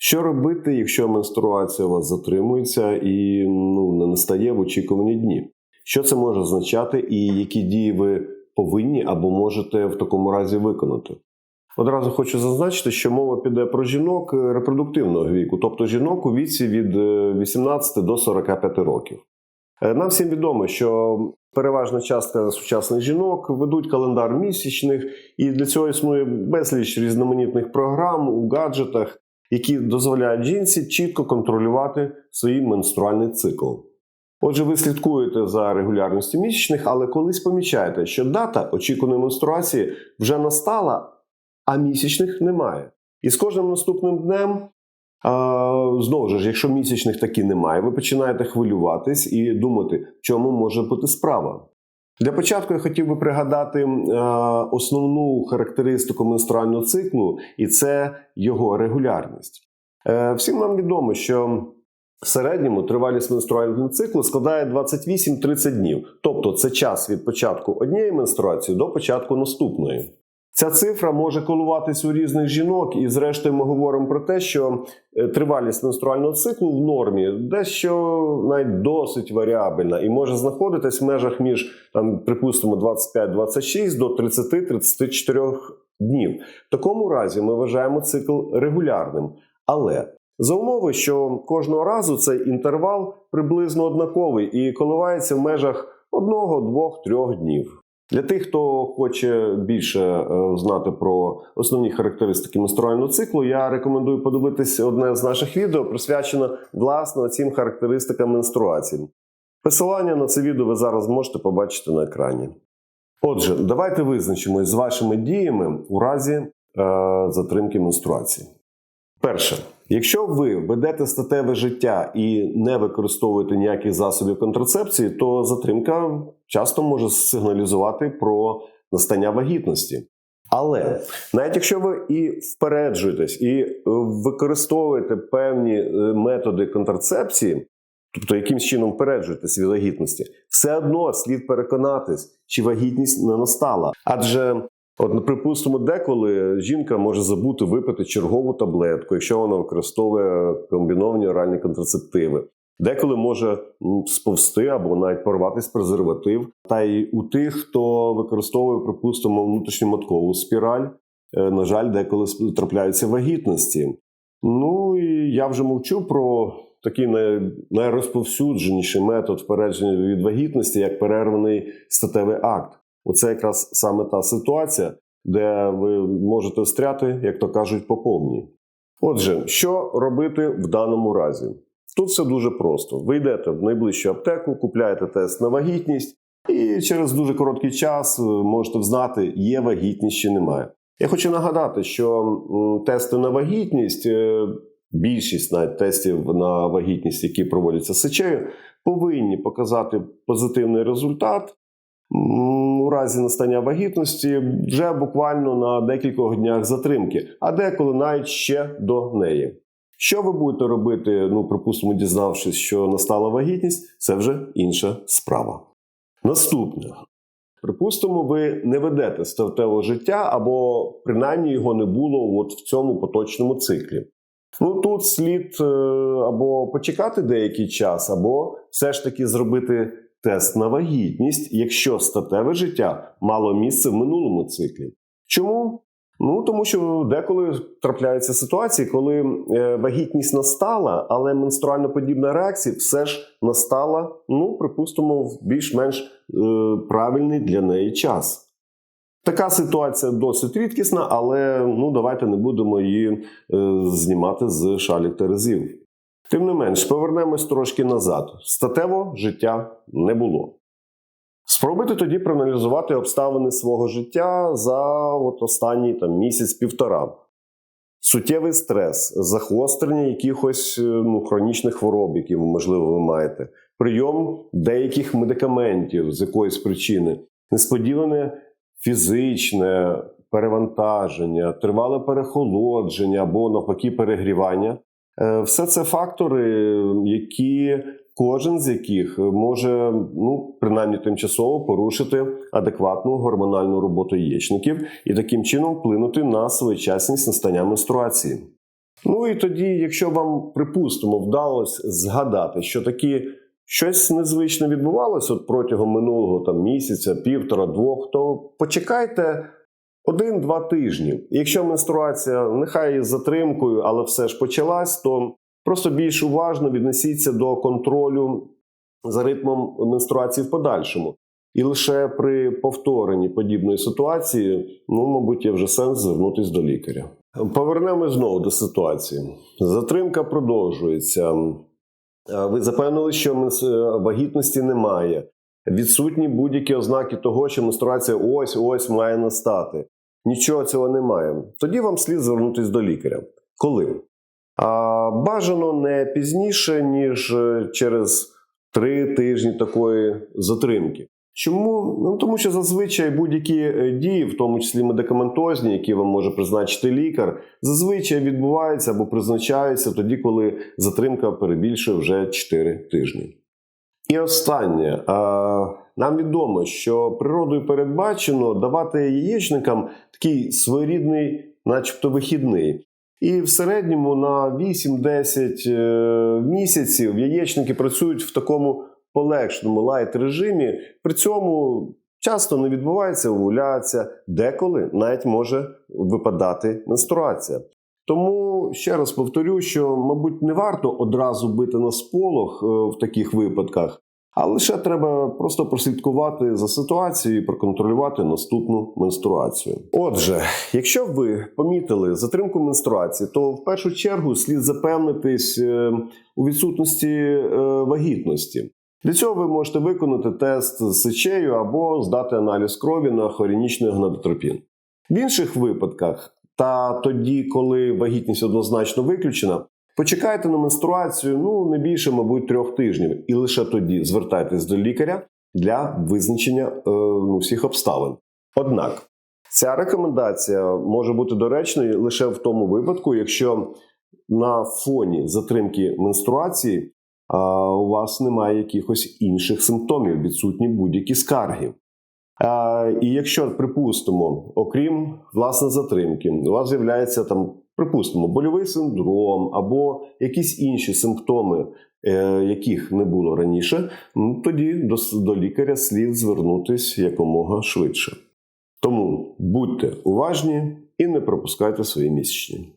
Що робити, якщо менструація у вас затримується і ну, не настає в очікувані дні? Що це може означати, і які дії ви повинні або можете в такому разі виконати? Одразу хочу зазначити, що мова піде про жінок репродуктивного віку, тобто жінок у віці від 18 до 45 років. Е, Нам всім відомо, що переважна частка сучасних жінок ведуть календар місячних, і для цього існує безліч різноманітних програм у гаджетах, які дозволяють жінці чітко контролювати свій менструальний цикл. Отже, ви слідкуєте за регулярністю місячних, але колись помічаєте, що дата очікуваної менструації вже настала, а місячних немає. І з кожним наступним днем, а, знову ж, якщо місячних таки немає, ви починаєте хвилюватись і думати, в чому може бути справа. Для початку я хотів би пригадати е, основну характеристику менструального циклу, і це його регулярність. Е, всім нам відомо, що в середньому тривалість менструального циклу складає 28-30 днів, тобто це час від початку однієї менструації до початку наступної. Ця цифра може коливатись у різних жінок, і зрештою ми говоримо про те, що е, тривалість менструального циклу в нормі дещо навіть досить варіабельна і може знаходитись в межах між там, припустимо, 25-26 до 30-34 днів. В такому разі ми вважаємо цикл регулярним. Але за умови, що кожного разу цей інтервал приблизно однаковий і коливається в межах одного, двох, трьох днів. Для тих, хто хоче більше е, знати про основні характеристики менструального циклу, я рекомендую подивитись одне з наших відео, присвячено власне цим характеристикам менструації. Посилання на це відео ви зараз можете побачити на екрані. Отже, давайте визначимось з вашими діями у разі е, затримки менструації. Перше, якщо ви ведете статеве життя і не використовуєте ніяких засобів контрацепції, то затримка часто може сигналізувати про настання вагітності. Але навіть якщо ви і впереджуєтесь, і е, використовуєте певні е, методи контрацепції, тобто якимсь чином впереджуєтесь від вагітності, все одно слід переконатись, чи вагітність не настала. Адже От, припустимо, деколи жінка може забути випити чергову таблетку, якщо вона використовує комбіновані оральні контрацептиви. Деколи може сповзти або навіть порватися презерватив. Та й у тих, хто використовує, припустимо, внутрішньомоткову спіраль, е, на жаль, деколи трапляються вагітності. Ну і я вже мовчу про такий найрозповсюдженіший метод впередження від вагітності, як перерваний статевий акт. Оце якраз саме та ситуація, де ви можете встряти, як то кажуть, по повній. Отже, що робити в даному разі? Тут все дуже просто. Ви йдете в найближчу аптеку, купляєте тест на вагітність, і через дуже короткий час можете взнати, є вагітність чи немає. Я хочу нагадати, що тести на вагітність, е, більшість навіть тестів на вагітність, які проводяться сечею, повинні показати позитивний результат у разі настання вагітності вже буквально на декількох днях затримки, а деколи навіть ще до неї. Що ви будете робити, ну, припустимо, дізнавшись, що настала вагітність, це вже інша справа. Наступне. Припустимо, ви не ведете статевого життя, або принаймні його не було от в цьому поточному циклі. Ну тут слід е, або почекати деякий час, або все ж таки зробити тест на вагітність, якщо статеве життя мало місце в минулому циклі. Чому? Ну тому що деколи трапляються ситуації, коли е, вагітність настала, але менструально подібна реакція все ж настала, ну припустимо, в більш-менш е, правильний для неї час. Така ситуація досить рідкісна, але ну давайте не будемо її е, знімати з шалік терезів. Тим не менш, повернемось трошки назад. Статево життя не було. Спробуйте тоді проаналізувати обставини свого життя за от останній там, місяць-півтора. Суттєвий стрес, загострення якихось е, ну, хронічних хвороб, які, можливо, ви маєте, прийом деяких медикаментів з якоїсь причини, несподіване фізичне перевантаження, тривале перехолодження або навпаки перегрівання. Е, все це фактори, які кожен з яких може ну принаймні тимчасово порушити адекватну гормональну роботу яєчників і таким чином вплинути на своєчасність настання менструації. Ну і тоді, якщо вам, припустимо, вдалося згадати, що такі щось незвичне відбувалося от протягом минулого там, місяця, півтора, двох, то почекайте один-два тижні. Якщо менструація нехай із затримкою, але все ж почалась, то просто більш уважно віднесіться до контролю за ритмом менструації в подальшому. І лише при повторенні подібної ситуації, ну, мабуть, є вже сенс звернутися до лікаря. Повернемось знову до ситуації. Затримка продовжується. Е, Ви запевнили, що менс- вагітності немає. Відсутні будь-які ознаки того, що менструація ось-ось має настати. Нічого цього немає. Тоді вам слід звернутися до лікаря. Коли? А, бажано не пізніше, ніж е, через три тижні такої затримки. Чому? Ну тому що зазвичай будь-які е, дії, в тому числі медикаментозні, які вам може призначити лікар, зазвичай відбуваються або призначаються тоді, коли затримка перебільшує вже 4 тижні. І останнє. А, Нам відомо, що природою передбачено давати яєчникам такий своєрідний, начебто, вихідний. І в середньому на 8-10 е, місяців яєчники працюють в такому полегшеному лайт режимі. При цьому часто не відбувається овуляція, деколи навіть може випадати менструація. Тому ще раз повторю, що, мабуть, не варто одразу бити на сполох е, в таких випадках, а лише треба просто прослідкувати за ситуацією і проконтролювати наступну менструацію. Отже, якщо ви помітили затримку менструації, то в першу чергу слід запевнитись е, у відсутності е, вагітності. Для цього ви можете виконати тест з сечею або здати аналіз крові на хорінічний гонадотропін. В інших випадках, та тоді, коли вагітність однозначно виключена, почекайте на менструацію ну не більше, мабуть, трьох тижнів, і лише тоді звертайтесь до лікаря для визначення е, ну, всіх обставин. Однак ця рекомендація може бути доречною лише в тому випадку, якщо на фоні затримки менструації а, у вас немає якихось інших симптомів, відсутні будь-які скарги. А, і якщо, припустимо, окрім власне затримки, у вас з'являється там, припустимо, больовий синдром або якісь інші симптоми, е, яких не було раніше, ну, тоді до, до лікаря слід звернутися якомога швидше. Тому будьте уважні і не пропускайте свої місячні.